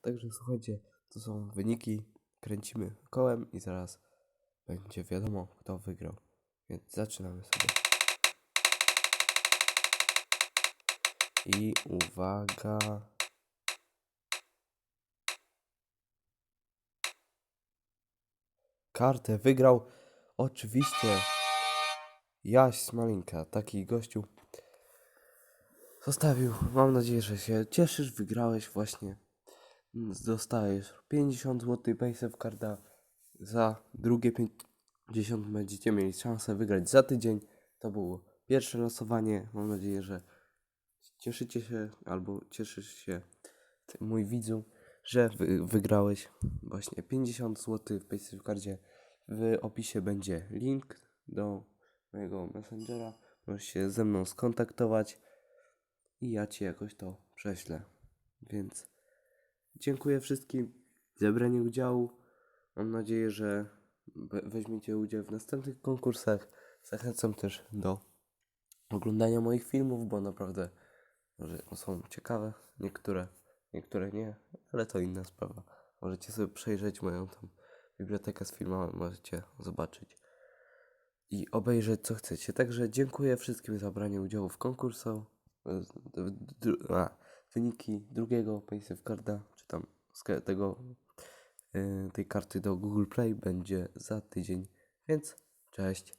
Także słuchajcie, to są wyniki. Kręcimy kołem i zaraz będzie wiadomo, kto wygrał. Więc zaczynamy sobie. I uwaga. Kartę wygrał oczywiście Jaś Smalinka, taki gościu. Zostawił. Mam nadzieję, że się cieszysz. Wygrałeś właśnie. Dostajesz 50 zł Paysafe Carda. Za drugie 50 będziecie mieli szansę wygrać za tydzień. To było pierwsze losowanie. Mam nadzieję, że cieszycie się albo cieszysz się, ty, mój widzu, że wy, wygrałeś właśnie 50 zł w Paysafe Cardzie. W opisie będzie link do mojego Messengera. Możesz się ze mną skontaktować i ja ci jakoś to prześlę. Więc dziękuję wszystkim za branie udziału. Mam nadzieję, że we- weźmiecie udział w następnych konkursach. Zachęcam też do oglądania moich filmów, bo naprawdę że są ciekawe. Niektóre, niektóre nie, ale to inna sprawa. Możecie sobie przejrzeć moją tam bibliotekę z filmami, możecie zobaczyć i obejrzeć co chcecie. Także dziękuję wszystkim za branie udziału w konkursu. Wyniki drugiego Paysafe Carda, czy tam tego, e, tej karty do Google Play będzie za tydzień. Więc cześć.